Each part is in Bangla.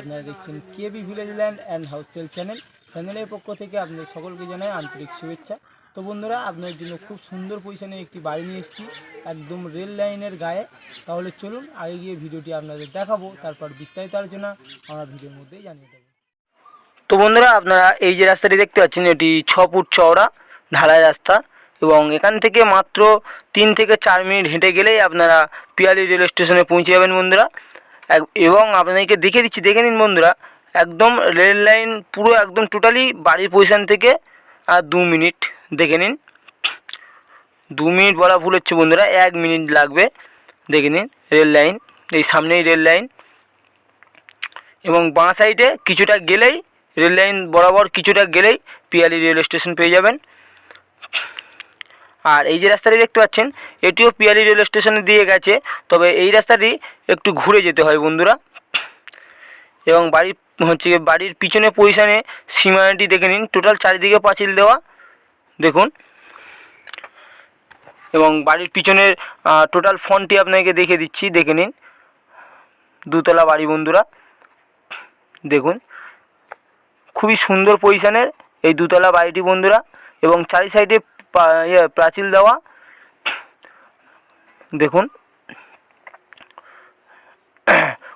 আপনারা দেখছেন কেবি ভিলেজ ল্যান্ড অ্যান্ড হাউসেল চ্যানেল। চ্যানেলের পক্ষ থেকে আপনাদের সকলকে জানাই আন্তরিক শুভেচ্ছা। তো বন্ধুরা আপনার জন্য খুব সুন্দর পজিশনে একটি বাড়ি নিয়ে এসেছি, একদম রেল লাইনের গায়ে। তাহলে চলুন আগে গিয়ে ভিডিওটি আপনাদের দেখাবো, তারপর বিস্তারিত আলোচনা আমরা ভিডিওর মধ্যেই জানিয়ে দেবো। তো বন্ধুরা, আপনারা এই যে রাস্তাটি দেখতে পাচ্ছেন, এটি ছ ফুট চওড়া ঢালাই রাস্তা এবং এখান থেকে মাত্র তিন থেকে চার মিনিট হেঁটে গেলেই আপনারা পিয়ালি রেল স্টেশনে পৌঁছে যাবেন বন্ধুরা। এবং আপনাদেরকে দেখে দিচ্ছি, দেখে নিন বন্ধুরা, একদম রেল লাইন পুরো একদম টোটালি বাড়ির পজিশান থেকে আর দু মিনিট, দেখে নিন। দু মিনিট বলা ভুল হচ্ছে বন্ধুরা, এক মিনিট লাগবে, দেখে নিন রেল লাইন, এই সামনেই রেল লাইন। এবং বাঁ সাইডে কিছুটা গেলেই রেল লাইন বরাবর কিছুটা গেলেই পিয়ালি রেল স্টেশন পেয়ে যাবেন। আর এই যে রাস্তাটি দেখতে পাচ্ছেন, এটিও পিয়ালি রেল স্টেশনে দিয়ে গেছে, তবে এই রাস্তাটি একটু ঘুরে যেতে হয় বন্ধুরা। এবং বাড়ির, হচ্ছে বাড়ির পিছনে পজিশানে সীমানাটি দেখে নিন, টোটাল চারিদিকে পাঁচিল দেওয়া, দেখুন। এবং বাড়ির পিছনের টোটাল ফন্টটি আপনাকে দেখে দিচ্ছি, দেখে নিন। দুতলা বাড়ি বন্ধুরা, দেখুন। খুবই সুন্দর পজিশনের এই দুতলা বাড়িটি বন্ধুরা, এবং চারি সাইডে ইয়ে প্রাচীল দেওয়া। দেখুন।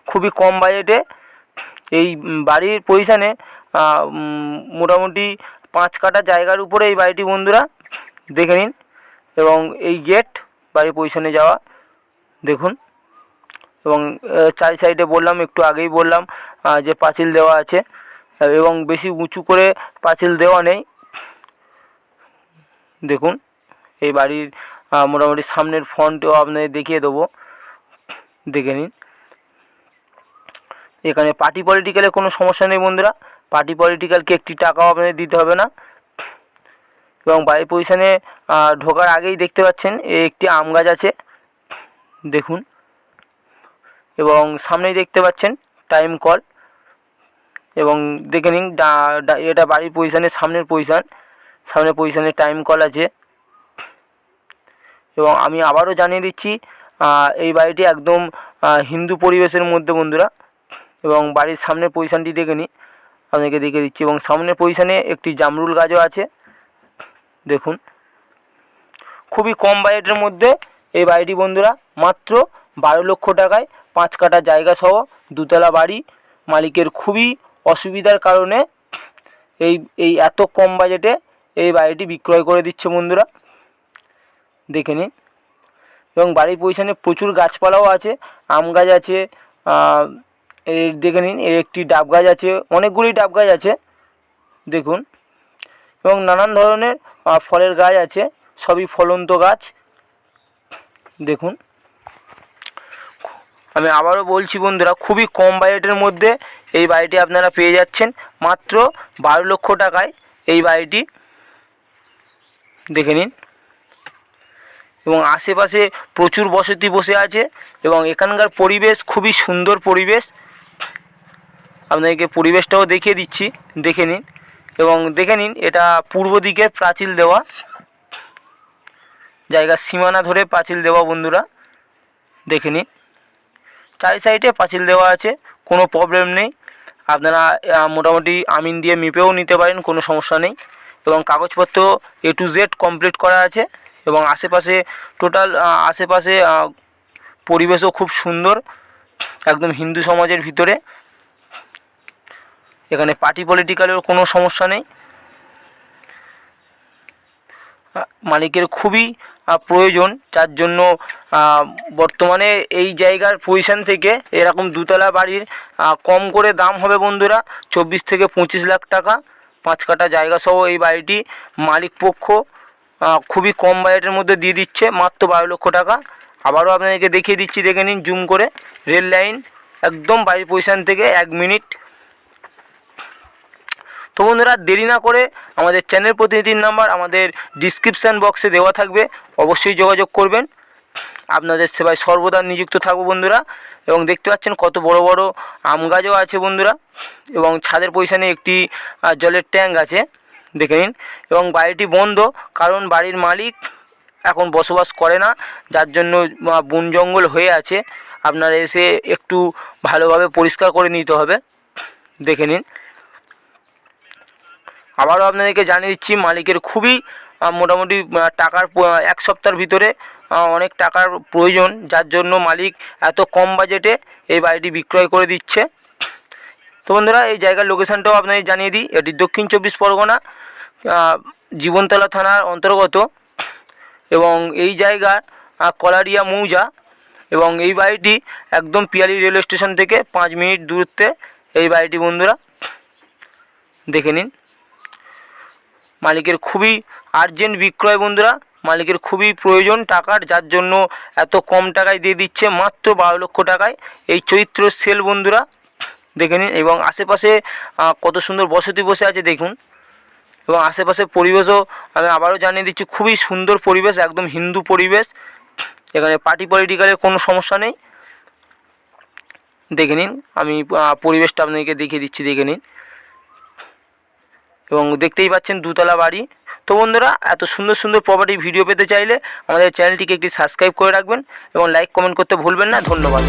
খুবই কম বাজেটে এই বাড়ির পজিশানে মোটামুটি পাঁচ কাটা জায়গার উপরে এই বাড়িটি বন্ধুরা। দেখে নিন। এবং এই গেট বাড়ির পজিশনে যাওয়া। দেখুন। এবং চারি সাইডে বললাম, একটু আগেই বললাম যে পাঁচিল দেওয়া আছে। এবং বেশি উঁচু করে পাঁচিল দেওয়া নেই। দেখুন, এই বাড়ির মোটামুটি সামনের ফ্রন্টও আপনাদের দেখিয়ে দেবো। দেখে নিন। এখানে পার্টি পলিটিক্যালে কোনো সমস্যা নেই বন্ধুরা। পার্টি পলিটিক্যালকে একটি টাকাও আপনাদের দিতে হবে না। এবং বাড়ির পজিশানে ঢোকার আগেই দেখতে পাচ্ছেন একটি আম গাছ আছে। দেখুন। এবং সামনেই দেখতে পাচ্ছেন টাইম কল এবং দেখে নিন এটা বাড়ির পজিশনের সামনের পজিশন সামনের পজিশনে টাইম কল আছে। এবং আমি আবারও জানিয়ে দিচ্ছি এই বাড়িটি একদম হিন্দু পরিবেশের মধ্যে বন্ধুরা। এবং বাড়ির সামনের পজিশনটি দেখে নিই আপনাকে দেখে দিচ্ছি। এবং সামনের পজিশনে একটি জামরুল গাছও আছে। দেখুন, খুবই কম বাজেটের মধ্যে এই বাড়িটি বন্ধুরা। মাত্র বারো লক্ষ টাকায় পাঁচ কাটা জায়গা সহ দুতলা বাড়ি। মালিকের খুবই অসুবিধার কারণে এই এই এত কম বাজেটে এই বাড়িটি বিক্রয় করে দিচ্ছে বন্ধুরা। দেখে নিন। এবং বাড়ির পজিশনে প্রচুর গাছপালাও আছে, আম গাছ আছে এই দেখে নিন, এর একটি ডাব গাছ আছে, অনেকগুলি ডাব গাছ আছে। দেখুন। এবং নানান ধরনের ফলের গাছ আছে, সবই ফলন্ত গাছ। দেখুন। আমি আবারও বলছি বন্ধুরা, খুবই কম বাজেটের মধ্যে এই বাড়িটি আপনারা পেয়ে যাচ্ছেন। মাত্র বারো লক্ষ টাকায় এই বাড়িটি। দেখে নিন। এবং আশেপাশে প্রচুর বসতি বসে আছে এবং এখানকার পরিবেশ খুবই সুন্দর পরিবেশ। আপনাদেরকে পরিবেশটাও দেখিয়ে দিচ্ছি, দেখে নিন। এবং দেখে নিন, এটা পূর্ব দিকের প্রাচীল দেওয়া। জায়গার সীমানা ধরে পাঁচিল দেওয়া বন্ধুরা, দেখে নিন। চারি সাইডে পাঁচিল দেওয়া আছে, কোনো প্রবলেম নেই। আপনারা মোটামুটি আমিন দিয়ে মিপেও নিতে পারেন, কোনো সমস্যা নেই। এবং কাগজপত্র এ টু জেড কমপ্লিট করা আছে এবং আশেপাশে টোটাল আশেপাশে পরিবেশও খুব সুন্দর, একদম হিন্দু সমাজের ভিতরে। এখানে পার্টি পলিটিক্যালের কোনো সমস্যা নেই। মালিকের খুবই প্রয়োজন, যার জন্য বর্তমানে এই জায়গার পজিশান থেকে এরকম দুতলা বাড়ির কম করে দাম হবে বন্ধুরা, চব্বিশ থেকে পঁচিশ লাখ টাকা। পাঁচ কাটা জায়গা সহ এই বাড়িটি মালিক পক্ষ খুবই কম বাজেটের মধ্যে দিয়ে দিচ্ছে, মাত্র বারো লক্ষ টাকা। আবারও আপনাদেরকে দেখিয়ে দিচ্ছি, দেখে নিন, জুম করে। রেল লাইন একদম বাড়ির পজিশান থেকে এক মিনিট। তো বন্ধুরা, দেরি না করে আমাদের চ্যানেল প্রতিনিধির নাম্বার আমাদের ডিসক্রিপশান বক্সে দেওয়া থাকবে। অবশ্যই যোগাযোগ করবেন। আপনাদের সেবায় সর্বদা নিযুক্ত থাকব বন্ধুরা। এবং দেখতে পাচ্ছেন কত বড় বড় আম গাছও আছে বন্ধুরা। এবং ছাদের পজিশানে একটি জলের ট্যাঙ্ক আছে, দেখে নিন। এবং বাড়িটি বন্ধ, কারণ বাড়ির মালিক এখন বসবাস করে না। যার জন্য বন জঙ্গল হয়ে আছে। আপনারা এসে একটু ভালোভাবে পরিষ্কার করে নিতে হবে, দেখে নিন। আবারও আপনাদেরকে জানিয়ে দিচ্ছি, মালিকের খুবই মোটামুটি টাকার এক সপ্তাহের ভিতরে অনেক টাকার প্রয়োজন যার জন্য মালিক এত কম বাজেটে এই বাড়িটি বিক্রয় করে দিচ্ছে। তো বন্ধুরা এই জায়গার লোকেশানটাও আপনাদের জানিয়ে দিই। এটি দক্ষিণ চব্বিশ পরগনা জীবনতলা থানার অন্তর্গত। এবং এই জায়গার আহ, কলারিয়া মৌজা। এবং এই বাড়িটি একদম পিয়ালি রেলওয়ে স্টেশন থেকে পাঁচ মিনিট দূরত্বে এই বাড়িটি বন্ধুরা দেখে নিন। মালিকের খুবই আর্জেন্ট বিক্রয় বন্ধুরা। মালিকের খুবই প্রয়োজন টাকার, যার জন্য এত কম টাকায় দিয়ে দিচ্ছে মাত্র বারো লক্ষ টাকায়। এই চৈত্র সেল বন্ধুরা, দেখে নিন। এবং আশেপাশে কত সুন্দর বসতি বসে আছে, দেখুন। এবং আশেপাশের পরিবেশও আমি আবারও জানিয়ে দিচ্ছি, খুবই সুন্দর পরিবেশ, একদম হিন্দু পরিবেশ। এখানে পার্টি পলিটিক্যালের কোনো সমস্যা নেই। দেখে নিন, আমি পরিবেশটা আপনাদেরকে দেখিয়ে দিচ্ছি, দেখে নিন। এবং দেখতেই পাচ্ছেন, দুতলা বাড়ি। তো বন্ধুরা, এত সুন্দর সুন্দর প্রপার্টি ভিডিও পেতে চাইলে আমাদের চ্যানেলটিকে একটি সাবস্ক্রাইব করে রাখবেন এবং লাইক কমেন্ট করতে ভুলবেন না। ধন্যবাদ।